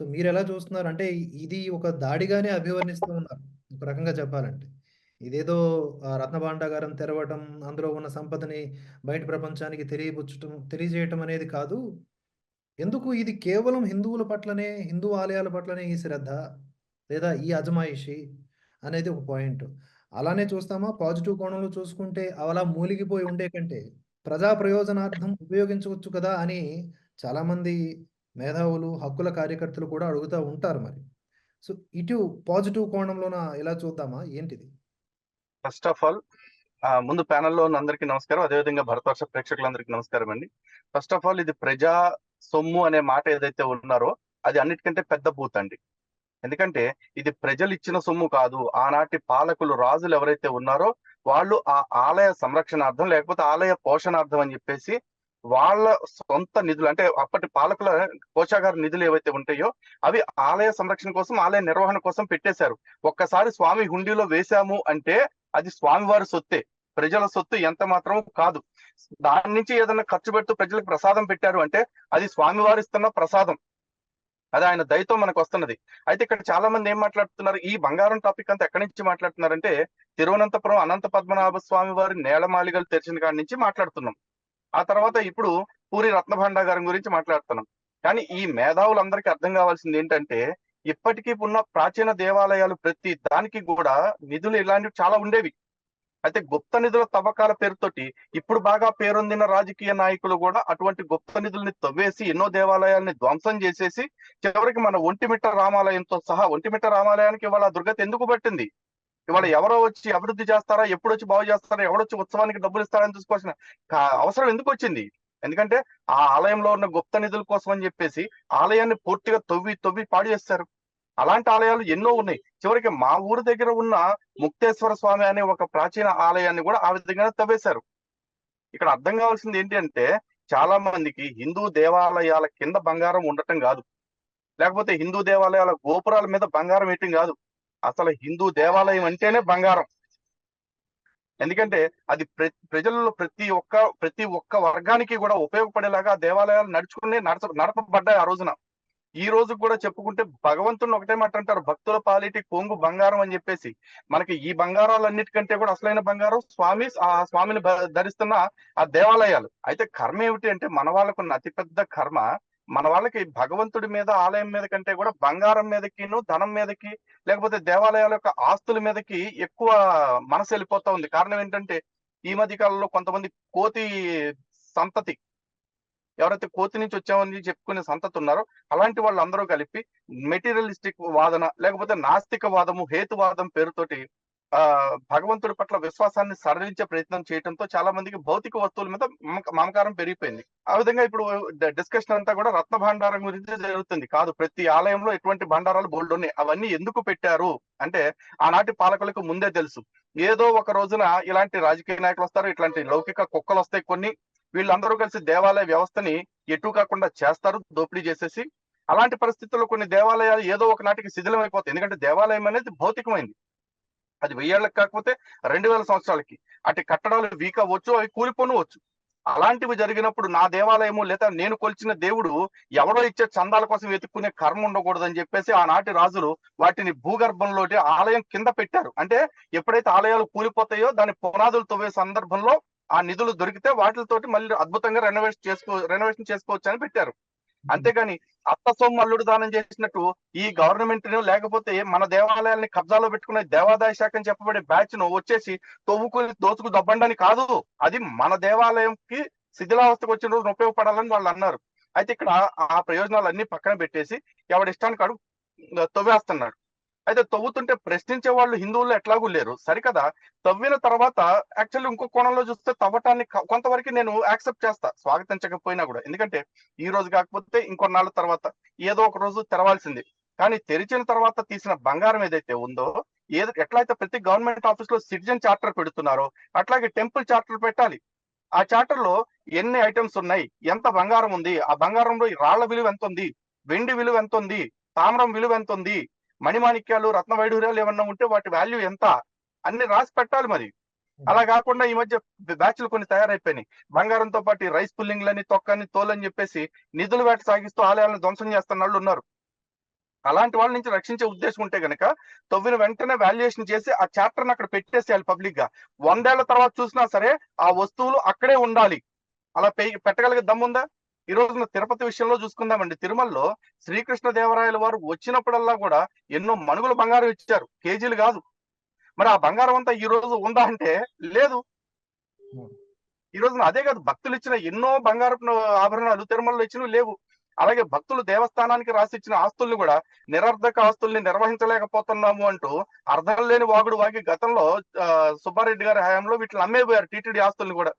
So మీరు ఎలా చూస్తున్నారు? అంటే ఇది ఒక దాడిగానే అభివర్ణిస్తూ ఉన్నారు. ఒక రకంగా చెప్పాలంటే. ఇదేదో రత్నభాండాగారం తెరవటం, అందులో ఉన్న సంపదని బయట ప్రపంచానికి తెలియబుచ్చటం తెలియజేయటం అనేది కాదు. ఎందుకు ఇది కేవలం హిందువుల పట్లనే, హిందూ ఆలయాల పట్లనే ఈ శ్రద్ధ, లేదా ఈ అజమాయిషి అనేది ఒక పాయింట్. అలానే చూస్తామా పాజిటివ్ కోణంలో చూసుకుంటే అలా మూలిగిపోయి ఉండే కంటే, ప్రజా ప్రయోజనార్థం ఉపయోగించవచ్చు కదా! అని చాలామంది మేధావులు, హక్కుల కార్యకర్తలు కూడా అడుగుతా ఉంటారు మరి. సో, ఇటు పాజిటివ్ కోణంలోన ఎలా చూద్దామా? ఏంటిది? ఫస్ట్ ఆఫ్ ఆల్ ముందు ప్యానల్లో ఉన్న అందరికీ నమస్కారం. అదేవిధంగా భరతవర్ష ప్రేక్షకులందరికీ నమస్కారం అండి. ఫస్ట్ ఆఫ్ ఆల్ ఇది ప్రజా సొమ్ము అనే మాట ఏదైతే ఉన్నారో, అది అన్నిటికంటే పెద్ద బూత్ అండి. ఎందుకంటే ఇది ప్రజలు ఇచ్చిన సొమ్ము కాదు. ఆనాటి పాలకులు, రాజులు ఎవరైతే ఉన్నారో, వాళ్ళు ఆ ఆలయ సంరక్షణార్థం లేకపోతే ఆలయ పోషణార్థం అని చెప్పేసి వాళ్ళ సొంత నిధులు అంటే అప్పటి పాలకుల కోశాగార నిధులు ఏవైతే ఉంటాయో, అవి ఆలయ సంరక్షణ కోసం, ఆలయ నిర్వహణ కోసం పెట్టేశారు. ఒక్కసారి స్వామి హుండీలో వేశాము అంటే అది స్వామివారి సొత్తే. ప్రజల సొత్తు ఎంత మాత్రం కాదు. దాని నుంచి ఏదైనా ఖర్చు పెడుతూ ప్రజలకు ప్రసాదం పెట్టారు అంటే అది స్వామివారు ఇస్తున్న ప్రసాదం. అది ఆయన దయతో మనకు వస్తున్నది. అయితే ఇక్కడ చాలా మంది ఏం మాట్లాడుతున్నారు? ఈ బంగారం టాపిక్ అంతా ఎక్కడి నుంచి మాట్లాడుతున్నారంటే, తిరువనంతపురం అనంత పద్మనాభ స్వామి వారి నేలమాళిగలు తెరిచిన కాడి నుంచి మాట్లాడుతున్నాం. ఆ తర్వాత ఇప్పుడు పూరి రత్నభాండాగారం గురించి మాట్లాడుతున్నాం. కానీ ఈ మేధావులందరికీ అర్థం కావాల్సింది ఏంటంటే, ఇప్పటికీ ఉన్న ప్రాచీన దేవాలయాలు ప్రతి దానికి కూడా నిధులు ఇలాంటివి చాలా ఉండేవి. అయితే గుప్త నిధుల తవ్వకాల పేరుతోటి ఇప్పుడు బాగా పేరొందిన రాజకీయ నాయకులు కూడా అటువంటి గుప్త నిధుల్ని తవ్వేసి ఎన్నో దేవాలయాల్ని ధ్వంసం చేసేసి చివరికి మన ఒంటిమిట్ట రామాలయంతో సహా ఒంటిమిట్ట రామాలయానికి ఇవాళ దుర్గతి ఎందుకు పట్టింది? ఇవాళ ఎవరో వచ్చి అభివృద్ధి చేస్తారా? ఎప్పుడు వచ్చి బాగు చేస్తారా? ఎవడొచ్చి ఉత్సవానికి డబ్బులు ఇస్తారని చూసుకోవాల్సిన అవసరం ఎందుకు వచ్చింది? ఎందుకంటే ఆ ఆలయంలో ఉన్న గుప్త నిధుల కోసం అని చెప్పేసి ఆలయాన్ని పూర్తిగా తవ్వి తవ్వి పాడు చేస్తారు. అలాంటి ఆలయాలు ఎన్నో ఉన్నాయి. చివరికి మా ఊరు దగ్గర ఉన్న ముక్తేశ్వర స్వామి అనే ఒక ప్రాచీన ఆలయాన్ని కూడా ఆ విధంగానే తవ్వేశారు. ఇక్కడ అర్థం కావాల్సింది ఏంటి అంటే చాలా మందికి హిందూ దేవాలయాల కింద బంగారం ఉండటం కాదు. లేకపోతే హిందూ దేవాలయాల గోపురాల మీద బంగారం వేయటం కాదు. అసలు హిందూ దేవాలయం అంటేనే బంగారం. ఎందుకంటే అది ప్రజల్లో ప్రతి ఒక్క ప్రతి ఒక్క వర్గానికి కూడా ఉపయోగపడేలాగా దేవాలయాలు నడుచుకునే నడచ నడపబడ్డాయి ఆ రోజున. ఈ రోజు కూడా చెప్పుకుంటే భగవంతుని ఒకటే మాట అంటారు భక్తుల పాలిటి కొంగు బంగారం అని చెప్పేసి. మనకి ఈ బంగారాలన్నిటికంటే కూడా అసలైన బంగారం స్వామి ఆ స్వామిని ధరిస్తున్న ఆ దేవాలయాలు. అయితే కర్మ ఏమిటి అంటే మన వాళ్ళకున్న అతిపెద్ద కర్మ మన వాళ్ళకి భగవంతుడి మీద, ఆలయం మీద కంటే కూడా బంగారం మీదకిను, ధనం మీదకి లేకపోతే దేవాలయాల యొక్క ఆస్తుల మీదకి ఎక్కువ మనసు వెళ్ళిపోతా ఉంది. కారణం ఏంటంటే ఈ మధ్య కాలంలో కొంతమంది కోతి సంతతి ఎవరైతే కోతి నుంచి వచ్చామని చెప్పుకునే సంతతి ఉన్నారో అలాంటి వాళ్ళందరూ కలిపి మెటీరియలిస్టిక్ వాదన లేకపోతే నాస్తిక వాదము, హేతువాదం పేరుతోటి భగవంతుడి పట్ల విశ్వాసాన్ని సడలించే ప్రయత్నం చేయటంతో చాలా మందికి భౌతిక వస్తువుల మీద మమకారం పెరిగిపోయింది. ఆ విధంగా ఇప్పుడు డిస్కషన్ అంతా కూడా రత్న భండారం గురించి జరుగుతుంది. కాదు ప్రతి ఆలయంలో ఎటువంటి భండారాలు బోలెడున్నాయి. అవన్నీ ఎందుకు పెట్టారు అంటే ఆనాటి పాలకులకు ముందే తెలుసు. ఏదో ఒక రోజున ఇలాంటి రాజకీయ నాయకులు వస్తారు. ఇట్లాంటి లౌకిక కుక్కలు వస్తాయి కొన్ని. వీళ్ళందరూ కలిసి దేవాలయ వ్యవస్థని ఎటు కాకుండా చేస్తారు దోపిడీ చేసేసి. అలాంటి పరిస్థితుల్లో కొన్ని దేవాలయాలు ఏదో ఒక నాటికి శిథిలం అయిపోతాయి. ఎందుకంటే దేవాలయం అనేది భౌతికమైంది. అది 1000 ఏళ్ళకి కాకపోతే 2000 సంవత్సరాలకి. అటు కట్టడాలు వీక్ అవ్వచ్చు, అవి కూలిపోనువచ్చు. అలాంటివి జరిగినప్పుడు నా దేవాలయము లేదా నేను కొలిచిన దేవుడు ఎవడో ఇచ్చే చందాల కోసం వెతుక్కునే కర్మ ఉండకూడదని చెప్పేసి ఆనాటి రాజులు వాటిని భూగర్భంలోటి ఆలయం కింద పెట్టారు. అంటే ఎప్పుడైతే ఆలయాలు కూలిపోతాయో దాని పునాదులు తవ్వే సందర్భంలో ఆ నిధులు దొరికితే వాటిలతోటి మళ్ళీ అద్భుతంగా రెనోవేషన్ చేసుకో రెనోవేషన్ చేసుకోవచ్చు అని పెట్టారు. అంతేగాని అత్త సొమ్ము అల్లుడు దానం చేసినట్టు ఈ గవర్నమెంట్‌ను లేకపోతే మన దేవాలయాల్ని కబ్జాలో పెట్టుకునే దేవాదాయ శాఖ అని చెప్పబడే బ్యాచ్‌ను వచ్చేసి తవ్వుకొని దోచుకు దబ్బండని కాదు. అది మన దేవాలయంకి శిథిలావస్థకు వచ్చిన రోజున ఉపయోగపడాలని వాళ్ళు అన్నారు. అయితే ఇక్కడ ఆ ప్రయోజనాలన్నీ పక్కన పెట్టేసి ఎవడిష్టానికి అడుగు తవ్వేస్తున్నాడు. అయితే తవ్వుతుంటే ప్రశ్నించే వాళ్ళు హిందువుల్లో ఎట్లాగూ లేరు. సరికదా తవ్విన తర్వాత యాక్చువల్లీ ఇంకో కోణంలో చూస్తే తవ్వటాన్ని కొంతవరకు నేను యాక్సెప్ట్ చేస్తా. స్వాగతించకపోయినా కూడా. ఎందుకంటే ఈ రోజు కాకపోతే ఇంకొన్నాళ్ళ తర్వాత ఏదో ఒక రోజు తెరవాల్సింది కానీ తెరిచిన తర్వాత తీసిన బంగారం ఏదైతే ఉందో ఏది ఎట్లయితే ప్రతి గవర్నమెంట్ ఆఫీస్లో సిటిజన్ చార్టర్ పెడుతున్నారో అట్లాగే టెంపుల్ చార్టర్ పెట్టాలి. ఆ చార్టర్లో ఎన్ని ఐటెమ్స్ ఉన్నాయి? ఎంత బంగారం ఉంది? ఆ బంగారంలో ఈ రాళ్ళ విలువ ఎంత ఉంది వెండి విలువ ఎంత ఉంది తామ్రం విలువ ఎంత ఉంది మణిమాణిక్యాలు, రత్న వైఢూర్యాలు ఏమన్నా ఉంటే వాటి వాల్యూ ఎంత? అన్ని రాసి పెట్టాలి మరి. అలా కాకుండా ఈ మధ్య బ్యాచ్‌లు కొన్ని తయారైపోయినాయి. బంగారంతో పాటు రైస్ పుల్లింగ్‌లని, తొక్కని, తోలని చెప్పేసి నిధుల వేట సాగిస్తూ ఆలయాలను ధ్వంసం చేస్తున్న వాళ్ళు ఉన్నారు. అలాంటి వాళ్ళ నుంచి రక్షించే ఉద్దేశం ఉంటే గనక తవ్విన వెంటనే వాల్యుయేషన్ చేసి ఆ చాప్టర్ అక్కడ పెట్టేసేయాలి పబ్లిక్గా వందేళ్ళ తర్వాత చూసినా సరే ఆ వస్తువులు అక్కడే ఉండాలి అలా పెట్టగలిగే దమ్ముందా ఈ రోజున తిరుపతి విషయంలో చూసుకుందామండి. తిరుమలలో శ్రీకృష్ణ దేవరాయల వారు వచ్చినప్పుడల్లా కూడా ఎన్నో మనుగులు బంగారం ఇచ్చారు. కేజీలు కాదు. మరి ఆ బంగారం అంతా ఈ రోజు ఉందా అంటే లేదు. ఈ రోజున అదే కాదు. భక్తులు ఇచ్చిన ఎన్నో బంగారపు ఆభరణాలు తిరుమలలో ఇచ్చినవి లేవు. అలాగే భక్తులు దేవస్థానానికి రాసి ఇచ్చిన ఆస్తుల్ని కూడా నిరర్ధక ఆస్తుల్ని నిర్వహించలేకపోతున్నాము అంటూ అర్థం లేని వాగుడు వాగి గతంలో సుబ్బారెడ్డి గారి హయాంలో వీటిని అమ్మేపోయారు టీటీడీ ఆస్తుల్ని కూడా.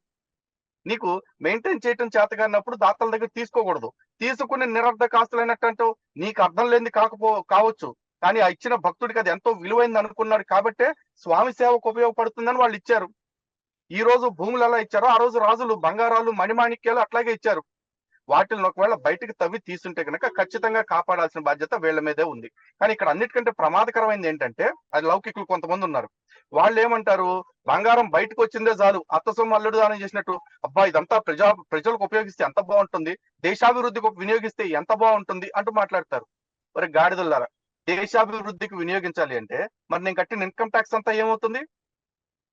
నీకు మెయింటైన్ చేయటం చేత కానప్పుడు దాతల దగ్గర తీసుకోకూడదు. తీసుకుని నిరర్ధక ఆస్తులు అయినట్టు నీకు అర్థం లేని కాకపో కావచ్చు. కానీ ఆ ఇచ్చిన భక్తుడికి అది ఎంతో విలువైంది అనుకున్నాడు కాబట్టే స్వామి సేవకు ఉపయోగపడుతుందని వాళ్ళు ఇచ్చారు. ఈ రోజు భూములు ఎలా ఇచ్చారో ఆ రోజు రాజులు బంగారాలు మణిమాణిక్యాలు అట్లాగే ఇచ్చారు. వాటిని ఒకవేళ బయటకు తవ్వి తీసుంటే కనుక ఖచ్చితంగా కాపాడాల్సిన బాధ్యత వీళ్ళ మీదే ఉంది. కానీ ఇక్కడ అన్నిటికంటే ప్రమాదకరమైనది ఏంటంటే అది లౌకికులు కొంతమంది ఉన్నారు. వాళ్ళు ఏమంటారు బంగారం బయటకు వచ్చిందే చాలు. అత్త సొమ్ము అల్లుడు దానం చేసినట్టు. అబ్బా ఇదంతా ప్రజా ప్రజలకు ఉపయోగిస్తే ఎంత బాగుంటుంది? దేశాభివృద్ధికి వినియోగిస్తే ఎంత బాగుంటుంది? అంటూ మాట్లాడతారు. మరి గాడిదల్లారా దేశాభివృద్ధికి వినియోగించాలి అంటే మరి నేను కట్టిన ఇన్కమ్ ట్యాక్స్ అంతా ఏమవుతుంది?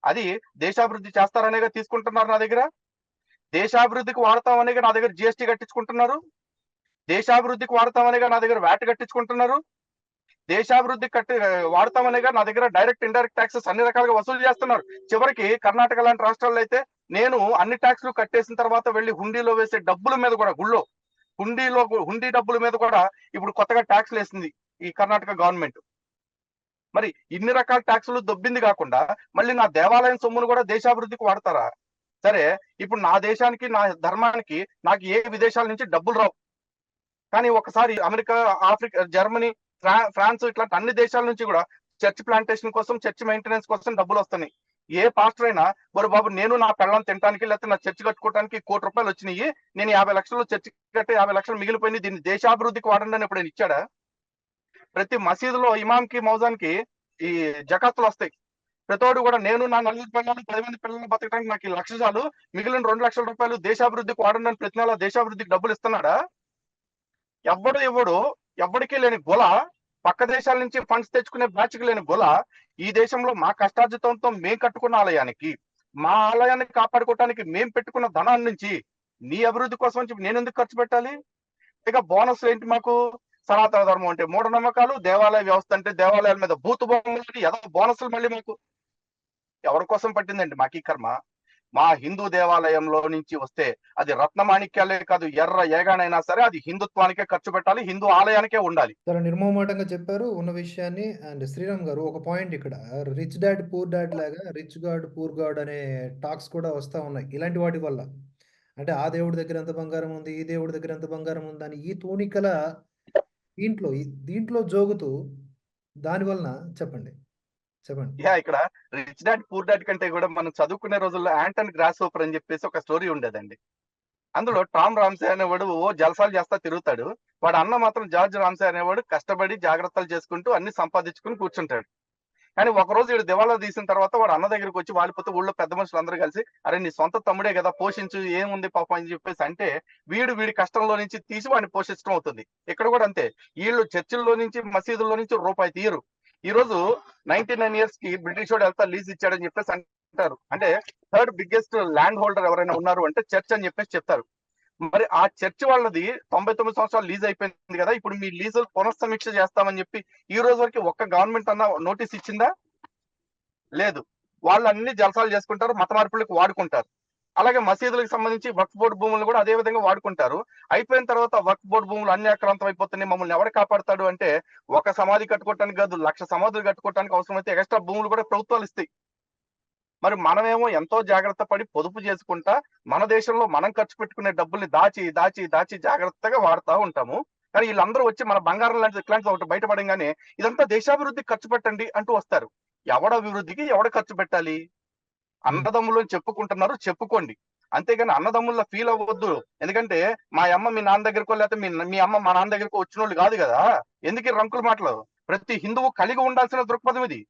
అది దేశాభివృద్ధి చేస్తారనేగా తీసుకుంటున్నారు నా దగ్గర? దేశాభివృద్ధికి వాడతామనేగా నా దగ్గర జిఎస్టీ కట్టించుకుంటున్నారు. దేశాభివృద్ధికి వాడతామనేగా నా దగ్గర వ్యాట్ కట్టించుకుంటున్నారు. దేశాభివృద్ధికి కట్టి వాడతామనేగా నా దగ్గర డైరెక్ట్ ఇండైరెక్ట్ ట్యాక్సెస్ అన్ని రకాలుగా వసూలు చేస్తున్నారు. చివరికి కర్ణాటక లాంటి రాష్ట్రాల్లో అయితే నేను అన్ని ట్యాక్స్లు కట్టేసిన తర్వాత వెళ్ళి హుండీలో వేసే డబ్బుల మీద కూడా గుళ్ళో హుండీలో హుండీ డబ్బుల మీద కూడా ఇప్పుడు కొత్తగా ట్యాక్స్లు వేసింది ఈ కర్ణాటక గవర్నమెంట్. మరి ఇన్ని రకాల ట్యాక్సులు దొబ్బింది కాకుండా మళ్ళీ నా దేవాలయం సొమ్మును కూడా దేశాభివృద్ధికి వాడతారా? సరే ఇప్పుడు నా దేశానికి నా ధర్మానికి నాకు ఏ విదేశాల నుంచి డబ్బులు రావు. కానీ ఒకసారి అమెరికా ఆఫ్రికా జర్మనీ ఫ్రాన్స్ ఇట్లాంటి అన్ని దేశాల నుంచి కూడా చర్చ్ ప్లాంటేషన్ కోసం చర్చ్ మెయింటెనెన్స్ కోసం డబ్బులు వస్తున్నాయి. ఏ పాస్టర్ అయినా మరి బాబు నేను నా పెళ్ళం తినడానికి లేకపోతే నా చర్చి కట్టుకోవడానికి కోటి రూపాయలు వచ్చినాయి. నేను యాభై లక్షలు చర్చి కట్టి యాభై లక్షలు మిగిలిపోయింది దీన్ని దేశాభివృద్ధికి వాడండి అని ఇప్పుడు ఇచ్చాడా? ప్రతి మసీదులో ఇమాంకి మౌజాన్కి ఈ జకాతులు వస్తాయి. ప్రతోడు కూడా నేను నా నలుగురు పిల్లలు పది మంది పిల్లలు బతకడానికి నాకు లక్ష చాలు. మిగిలిన రెండు లక్షల రూపాయలు దేశాభివృద్ధికి వాడండి ప్రతి నెల దేశాభివృద్ధికి డబ్బులు ఇస్తున్నాడా? ఎవడు ఎవడు ఎవడికి లేని గొల. పక్క దేశాల నుంచి ఫండ్స్ తెచ్చుకునే బ్యాచ్కి లేని గొల. ఈ దేశంలో మా కష్టార్జితంతో మేం కట్టుకున్న ఆలయానికి మా ఆలయాన్ని కాపాడుకోవటానికి మేం పెట్టుకున్న ధనాన్ని నుంచి నీ అభివృద్ధి కోసం నేను ఎందుకు ఖర్చు పెట్టాలి? ఇక బోనస్ ఏంటి మాకు? సనాతన ధర్మం అంటే మూఢనమ్మకాలు దేవాలయ వ్యవస్థ అంటే దేవాలయాల మీద భూత బొమ్మలు ఏదో బోనస్లు మళ్ళీ మాకు. ఎవరి కోసం పట్టిందండి మాకు ఈ కర్మ? మా హిందూ దేవాలయంలో నుంచి వస్తే అది రత్నమాణిక్యాలే కాదు ఎర్ర ఏగానైనా సరే అది హిందుత్వానికే ఖర్చు పెట్టాలి హిందూ ఆలయానికే ఉండాలి. చాలా నిర్మోమాటంగా చెప్పారు. ఉన్న విషయాన్ని అండ్ శ్రీరామ్ గారు ఒక పాయింట్ ఇక్కడ. రిచ్ డాడ్ పూర్ డాడ్ లాగా రిచ్ గాడ్ పూర్ గాడ్ అనే టాక్స్ కూడా వస్తా ఉన్నాయి ఇలాంటి వాటి వల్ల. అంటే ఆ దేవుడి దగ్గర ఎంత బంగారం ఉంది ఈ దేవుడి దగ్గర ఎంత బంగారం ఉంది అని ఈ తూనికల దీంట్లో దీంట్లో జోగుతూ దాని వలన చెప్పండి. చెప్పండి. యా ఇక్కడ రిచ్ డాడ్ పూర్ డాడ్ కంటే కూడా మనం చదువుకునే రోజుల్లో యాంటన్ గ్రాస్ ఓపర్ అని చెప్పేసి ఒక స్టోరీ ఉండేదండి. అందులో టామ్ రామ్సే అనేవాడు ఓ జలసాలు చేస్తా తిరుగుతాడు. వాడు అన్న మాత్రం జార్జ్ రామ్సే అనేవాడు కష్టపడి జాగ్రత్తలు చేసుకుంటూ అన్ని సంపాదించుకుని కూర్చుంటాడు. కానీ ఒక రోజు వీడు దివాలా తీసిన తర్వాత వాడు అన్న దగ్గరికి వచ్చి వాలిపోతే ఊళ్ళో పెద్ద మనుషులు అందరూ కలిసి అరే నీ సొంత తమ్ముడే కదా పోషించు ఏముంది పాపం? అని చెప్పేసి అంటే వీడు వీడి కష్టంలో నుంచి తీసి వాడిని పోషించడం అవుతుంది. ఇక్కడ కూడా అంతే. వీళ్ళు చర్చిల్లో నుంచి మసీదుల్లో నుంచి రూపాయి తీయరు. ఈ రోజు నైన్టీ నైన్ ఇయర్స్కి బ్రిటిష్ వాడు ఎంత లీజ్ ఇచ్చాడని చెప్పేసి అంటారు. అంటే థర్డ్ బిగ్గెస్ట్ ల్యాండ్ హోల్డర్ ఎవరైనా ఉన్నారు అంటే చర్చ్ అని చెప్పేసి చెప్తారు. మరి ఆ చర్చ్ వాళ్ళది తొంభై తొమ్మిది సంవత్సరాలు లీజ్ అయిపోయింది కదా ఇప్పుడు మీ లీజు పునఃసమీక్ష చేస్తామని చెప్పి ఈ రోజు వరకు ఒక్క గవర్నమెంట్ అన్న నోటీస్ ఇచ్చిందా? లేదు. వాళ్ళు అన్ని జలసాలు చేసుకుంటారు మత మార్పులకు వాడుకుంటారు. అలాగే మసీదులకు సంబంధించి వక్ఫ్ బోర్డు భూములు కూడా అదే విధంగా వాడుకుంటారు. అయిపోయిన తర్వాత వక్ఫ్ బోర్డు భూములు అన్ని ఆక్రాంతం అయిపోతున్నాయి. మమ్మల్ని ఎవరు కాపాడతాడు అంటే ఒక సమాధి కట్టుకోవటానికి కాదు లక్ష సమాధులు కట్టుకోవటానికి అవసరమైతే ఎక్స్ట్రా భూములు కూడా ప్రభుత్వాలు ఇస్తాయి. మరి మనమేమో ఎంతో జాగ్రత్త పడి పొదుపు చేసుకుంటా మన దేశంలో మనం ఖర్చు పెట్టుకునే డబ్బుల్ని దాచి దాచి దాచి జాగ్రత్తగా వాడుతూ ఉంటాము. కానీ వీళ్ళందరూ వచ్చి మన బంగారం లాంటిది ఇట్లాంటిది ఒకటి బయటపడంగానే ఇదంతా దేశాభివృద్ధికి ఖర్చు పెట్టండి అంటూ వస్తారు. ఎవడ అభివృద్ధికి ఎవడ ఖర్చు పెట్టాలి? అన్నదమ్ములు చెప్పుకుంటున్నారు చెప్పుకోండి. అంతేగాని అన్నదమ్ముల ఫీల్ అవ్వద్దు. ఎందుకంటే మా అమ్మ మీ నాన్న దగ్గరకు లేకపోతే మీ మీ అమ్మ మా నాన్న దగ్గరకు వచ్చిన వాళ్ళు కాదు కదా. ఎందుకు రంకులు రంకుల మాటలు? ప్రతి హిందువు కలిగి ఉండాల్సిన దృక్పథం ఇది.